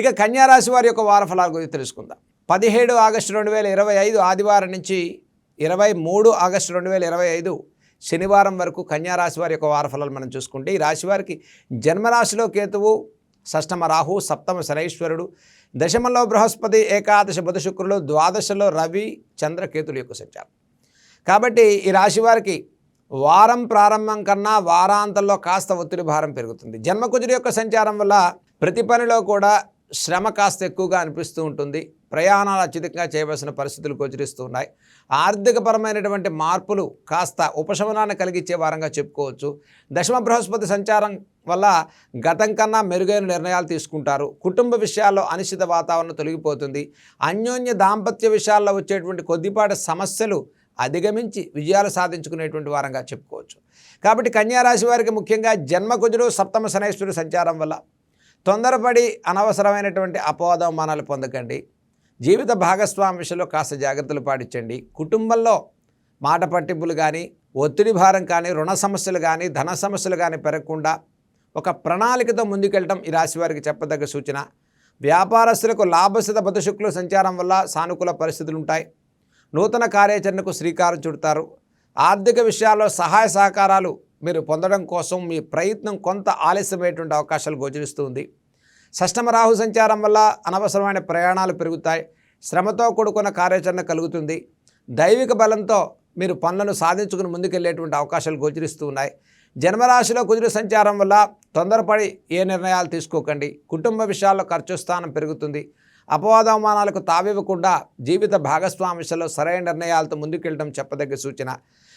ఇక కన్యారాశి వారి యొక్క వారఫలాల గురించి తెలుసుకుందాం. పదిహేడు ఆగస్టు రెండు వేల ఇరవై ఐదు ఆదివారం నుంచి ఇరవై మూడు ఆగస్టు రెండు వేల ఇరవై ఐదు శనివారం వరకు కన్యారాశి వారి యొక్క వారఫలాలు మనం చూసుకుంటే ఈ రాశి వారికి జన్మరాశిలో కేతువు షష్టమ రాహు సప్తమ శనైశ్వరుడు దశమంలో బృహస్పతి ఏకాదశ బుధ శుక్రులు ద్వాదశలో రవి చంద్రకేతుడు యొక్క సంచారం. కాబట్టి ఈ రాశి వారికి వారం ప్రారంభం కన్నా వారాంతంలో కాస్త ఒత్తిడి భారం పెరుగుతుంది. జన్మకుజుడి యొక్క సంచారం వల్ల ప్రతి పనిలో కూడా శ్రమ కాస్త ఎక్కువగా అనిపిస్తూ ఉంటుంది. ప్రయాణాలు అత్యధికంగా చేయవలసిన పరిస్థితులు గోచరిస్తూ ఉన్నాయి. ఆర్థికపరమైనటువంటి మార్పులు కాస్త ఉపశమనాన్ని కలిగించే వారంగా చెప్పుకోవచ్చు. దశమ బృహస్పతి సంచారం వల్ల గతం కన్నా మెరుగైన నిర్ణయాలు తీసుకుంటారు. కుటుంబ విషయాల్లో అనిశ్చిత వాతావరణం తొలగిపోతుంది. అన్యోన్య దాంపత్య విషయాల్లో వచ్చేటువంటి కొద్దిపాటి సమస్యలు అధిగమించి విజయాలు సాధించుకునేటువంటి వారంగా చెప్పుకోవచ్చు. కాబట్టి కన్యారాశి వారికి ముఖ్యంగా జన్మకుజుడు సప్తమ శనైశ్వరుడు సంచారం వల్ల తొందరపడి అనవసరమైనటువంటి అపోదవమానాలు పొందకండి. జీవిత భాగస్వామి విషయంలో కాస్త జాగ్రత్తలు పాటించండి. కుటుంబంలో మాట పట్టింపులు కానీ ఒత్తిడి భారం కానీ రుణ సమస్యలు కానీ ధన సమస్యలు కానీ పెరగకుండా ఒక ప్రణాళికతో ముందుకెళ్ళటం ఈ రాశి వారికి చెప్పదగ్గ సూచన. వ్యాపారస్తులకు లాభసిత బతుశుక్లు సంచారం వల్ల సానుకూల పరిస్థితులు ఉంటాయి. నూతన కార్యాచరణకు శ్రీకారం చుడతారు. ఆర్థిక విషయాల్లో సహాయ సహకారాలు మీరు పొందడం కోసం మీ ప్రయత్నం కొంత ఆలస్యమయ్యేటువంటి అవకాశాలు గోచరిస్తుంది షష్టమ రాహు సంచారం వల్ల అనవసరమైన ప్రయాణాలు పెరుగుతాయి. శ్రమతో కూడుకున్న కార్యాచరణ కలుగుతుంది. దైవిక బలంతో మీరు పనులను సాధించుకుని ముందుకెళ్ళేటువంటి అవకాశాలు గోచరిస్తూ ఉన్నాయి. జన్మరాశిలో కుదిరి సంచారం వల్ల తొందరపడి ఏ నిర్ణయాలు తీసుకోకండి. కుటుంబ విషయాల్లో ఖర్చు స్థానం పెరుగుతుంది అపవాదవమానాలకు తావివ్వకుండా జీవిత భాగస్వామ్యంలో సరైన నిర్ణయాలతో ముందుకెళ్ళడం చెప్పదగ్గ సూచన.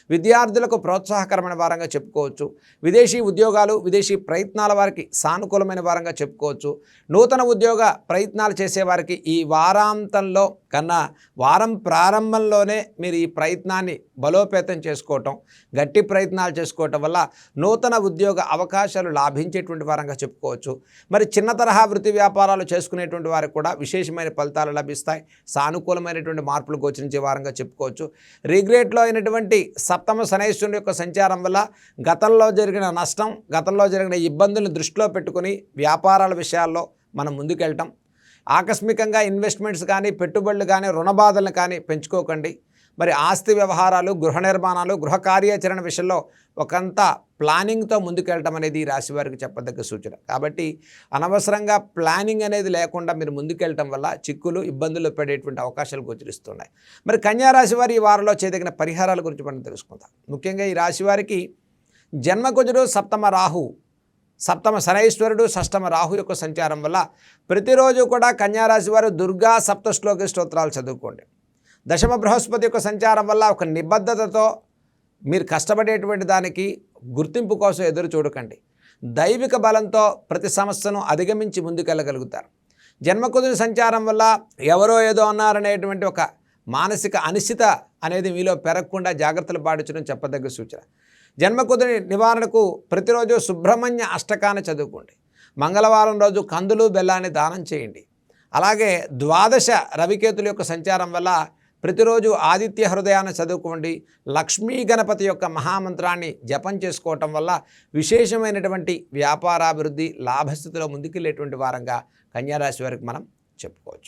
విద్యార్థులకు ప్రోత్సాహకరమైన వారంగా చెప్పుకోవచ్చు. విదేశీ ఉద్యోగాలు విదేశీ ప్రయత్నాల వారికి సానుకూలమైన వారంగా చెప్పుకోవచ్చు. నూతన ఉద్యోగ ప్రయత్నాలు చేసేవారికి ఈ వారాంతంలో కన్నా వారం ప్రారంభంలోనే మీరు ఈ ప్రయత్నాన్ని బలోపేతం చేసుకోవటం గట్టి ప్రయత్నాలు చేసుకోవటం వల్ల నూతన ఉద్యోగ అవకాశాలు లాభించేటువంటి వారంగా చెప్పుకోవచ్చు. మరి చిన్న తరహా వృత్తి వ్యాపారాలు చేసుకునేటువంటి వారికి కూడా విశేషమైన ఫలితాలు లభిస్తాయి. సానుకూలమైనటువంటి మార్పులు గోచరించే వారంగా చెప్పుకోవచ్చు. రిగ్రేట్లో అయినటువంటి సప్తమ శనైశ్వరుని యొక్క సంచారం వల్ల గతంలో జరిగిన నష్టం గతంలో జరిగిన ఇబ్బందులను దృష్టిలో పెట్టుకుని వ్యాపారాల విషయాల్లో మనం ముందుకెళ్ళటం ఆకస్మికంగా ఇన్వెస్ట్మెంట్స్ కానీ పెట్టుబడులు కానీ రుణబాధలను కానీ పెంచుకోకండి. మరి ఆస్తి వ్యవహారాలు గృహ నిర్మాణాలు గృహ కార్యాచరణ విషయంలో ఒకంత ప్లానింగ్తో ముందుకెళ్ళటం అనేది ఈ రాశి వారికి చెప్పదగ్గ సూచన. కాబట్టి అనవసరంగా ప్లానింగ్ అనేది లేకుండా మీరు ముందుకెళ్ళటం వల్ల చిక్కులు ఇబ్బందులు పడేటువంటి అవకాశాలు గోచరిస్తున్నాయి. మరి కన్యా రాశి వారి ఈ వారంలో చేయదగిన పరిహారాల గురించి మనం తెలుసుకుందాం. ముఖ్యంగా ఈ రాశి వారికి జన్మకుజుడు సప్తమ రాహు సప్తమ శనైశ్వరుడు షష్టమ రాహు యొక్క సంచారం వల్ల ప్రతిరోజు కూడా కన్యారాశి వారు దుర్గా సప్త శ్లోక స్తోత్రాలు చదువుకోండి. దశమ బృహస్పతి యొక్క సంచారం వల్ల ఒక నిబద్ధతతో మీరు కష్టపడేటువంటి దానికి గుర్తింపు కోసం ఎదురు చూడకండి. దైవిక బలంతో ప్రతి సమస్యను అధిగమించి ముందుకెళ్ళగలుగుతారు. జన్మకుదుని సంచారం వల్ల ఎవరో ఏదో అన్నారనేటువంటి ఒక మానసిక అనిశ్చిత అనేది మీలో పెరగకుండా జాగ్రత్తలు పాటించడం చెప్పదగ్గ సూచన. జన్మకుదుని నివారణకు ప్రతిరోజు సుబ్రహ్మణ్య అష్టకాన్ని చదువుకోండి. మంగళవారం రోజు కందులు బెల్లాన్ని దానం చేయండి. అలాగే ద్వాదశ రవికేతుల యొక్క సంచారం వల్ల ప్రతిరోజు ఆదిత్య హృదయాన్ని చదువుకోండి. లక్ష్మీ గణపతి యొక్క మహామంత్రాన్ని జపం చేసుకోవటం వల్ల విశేషమైనటువంటి వ్యాపారాభివృద్ధి లాభస్థితిలో ముందుకెళ్ళేటువంటి వారంగా కన్యారాశి వారికి మనం చెప్పుకోవచ్చు.